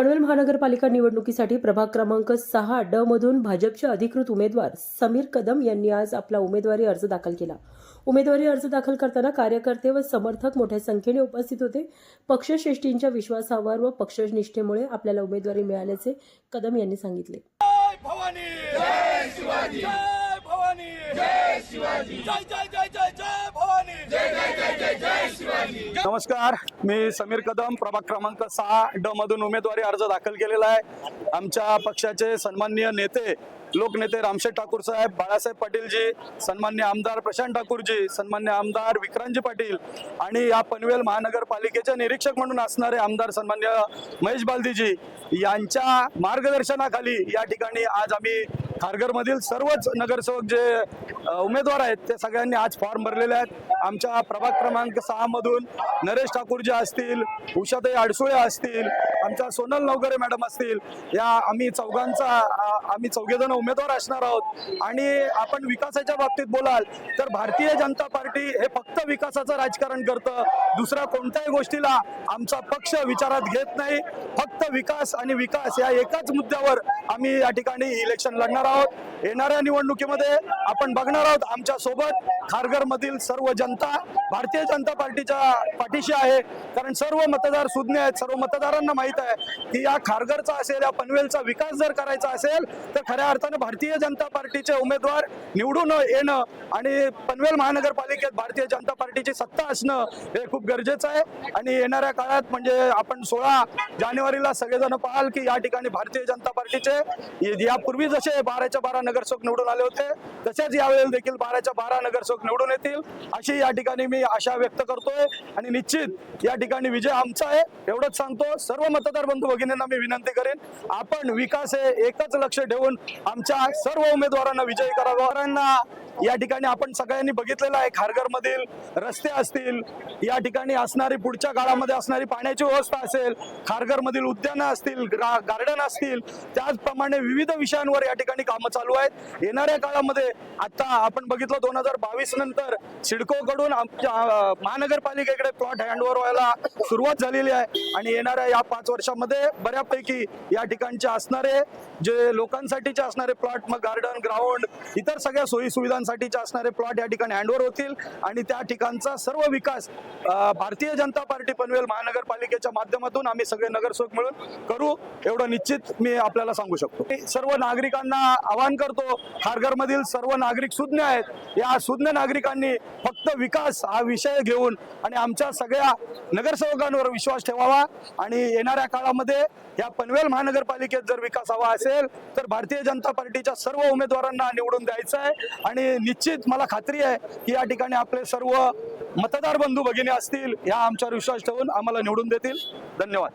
महानगरपालिका निवडणुकीसाठी प्रभाग क्रमांक सहा ड मधून भाजपचे अधिकृत उमेदवार समीर कदम यांनी आज आपला उमेदवारी अर्ज दाखल केला. उमेदवारी अर्ज दाखल करताना कार्यकर्ते व समर्थक मोठ्या संख्येने उपस्थित होते. पक्षश्रेष्ठींच्या विश्वासावर व पक्षनिष्ठेमुळे आपल्याला उमेदवारी मिळाल्याचे कदम यांनी सांगितले. जय जय! नमस्कार मी समीर कदम प्रभाग क्रमांक सहा ड मधून उमेदवारी अर्ज दाखल केलेला आहे. आमच्या पक्षाचे सन्माननीय नेते लोकनेते रामशेठ ठाकूर साहेब बाळासाहेब पाटीलजी सन्मान्य आमदार प्रशांत ठाकूरजी सन्मान्य आमदार विक्रांतजी पाटील आणि या पनवेल महानगरपालिकेचे निरीक्षक म्हणून असणारे आमदार सन्मान्य महेश बालदीजी यांच्या मार्गदर्शनाखाली या ठिकाणी आज आम्ही खारघरमधील सर्वच नगरसेवक जे उमेदवार आहेत ते सगळ्यांनी आज फॉर्म भरलेले आहेत. आमच्या प्रभाग क्रमांक सहा मधून नरेश ठाकूरजी असतील उषाताई अडसुळे असतील आमच्या सोनल नवगरे मॅडम असतील या आम्ही चौघांचा आम्ही चौघेजण उमेदवार असणार आहोत. आणि आपण विकासाच्या बाबतीत बोलाल तर भारतीय जनता पार्टी हे फक्त विकासाचं राजकारण करतं. दुसऱ्या कोणत्याही गोष्टीला आमचा पक्ष विचारात घेत नाही. फक्त विकास आणि विकास या एकाच मुद्द्यावर आम्ही या ठिकाणी इलेक्शन लढणार आहोत. येणाऱ्या निवडणुकीमध्ये आपण बघणार आहोत आमच्यासोबत खारघर मधील सर्व जनता भारतीय जनता पार्टीच्या पाठीशी आहे. कारण सर्व मतदार सुज्ञ आहेत सर्व मतदारांना माहिती आहे की या खारघरचा असेल या पनवेलचा विकास जर करायचा असेल तर खऱ्या अर्थानं भारतीय जनता पार्टीचे उमेदवार निवडून येणं आणि पनवेल महानगरपालिकेत भारतीय जनता पार्टीची सत्ता असणं हे खूप गरजेचं आहे. आणि येणाऱ्या काळात म्हणजे आपण सोळा जानेवारीला सगळेजण पाहाल की या ठिकाणी भारतीय जनता पार्टीचे यापूर्वी जसे बाराच्या बारा नगरसेवक निवडून आले होते तसेच यावेळेला देखील बाराच्या बारा नगरसेवक निवडून येतील. अशी या ठिकाणी मी आशा व्यक्त करतोय. आणि निश्चित या ठिकाणी विजय आमचा आहे. एवढंच सांगतो. सर्व मतदार बंधू भगिनींना मी विनंती करेन आपण विकास हे एकच लक्ष ठेवून आमच्या सर्व उमेदवारांना विजयी करावा. या ठिकाणी आपण सगळ्यांनी बघितलेलं आहे खारघर मधील रस्ते असतील या ठिकाणी असणारी पुढच्या काळामध्ये असणारी पाण्याची व्यवस्था असेल खारघर मधील उद्यानं असतील गार्डन असतील त्याचप्रमाणे विविध विषयांवर या ठिकाणी कामं चालू आहेत. येणाऱ्या काळामध्ये आता आपण बघितलं दोन हजार बावीस नंतर सिडकोकडून आमच्या महानगरपालिकेकडे प्लॉट हँडओव्हर व्हायला सुरुवात झालेली आहे. आणि येणाऱ्या या पाच वर्षामध्ये बऱ्यापैकी या ठिकाणचे असणारे जे लोकांसाठीचे असणारे प्लॉट मग गार्डन ग्राउंड इतर सगळ्या सोयी सुविधा सुविधांसाठीचे असणारे प्लॉट या ठिकाणी हँडओव्हर होतील आणि त्या ठिकाणचा सर्व विकास भारतीय जनता पार्टी पनवेल महानगरपालिकेच्या माध्यमातून आम्ही सगळे नगरसेवक मिळून करू एवढं निश्चित मी आपल्याला सांगू शकतो. सर्व नागरिकांना आवाहन करतो खारघर मधील सर्व नागरिक सुज्ञ आहेत. या सुज्ञ नागरिकांनी फक्त विकास हा विषय घेऊन आणि आमच्या सगळ्या नगरसेवकांवर विश्वास ठेवावा आणि येणाऱ्या काळामध्ये या पनवेल महानगरपालिकेत जर विकास हवा असेल तर भारतीय जनता पार्टीच्या सर्व उमेदवारांना निवडून द्यायचं आहे आणि निश्चित मला खात्री आहे की या ठिकाणी आपले सर्व मतदार बंधू भगिनी असतील या आमच्यावर विश्वास ठेवून आम्हाला निवडून देतील. धन्यवाद.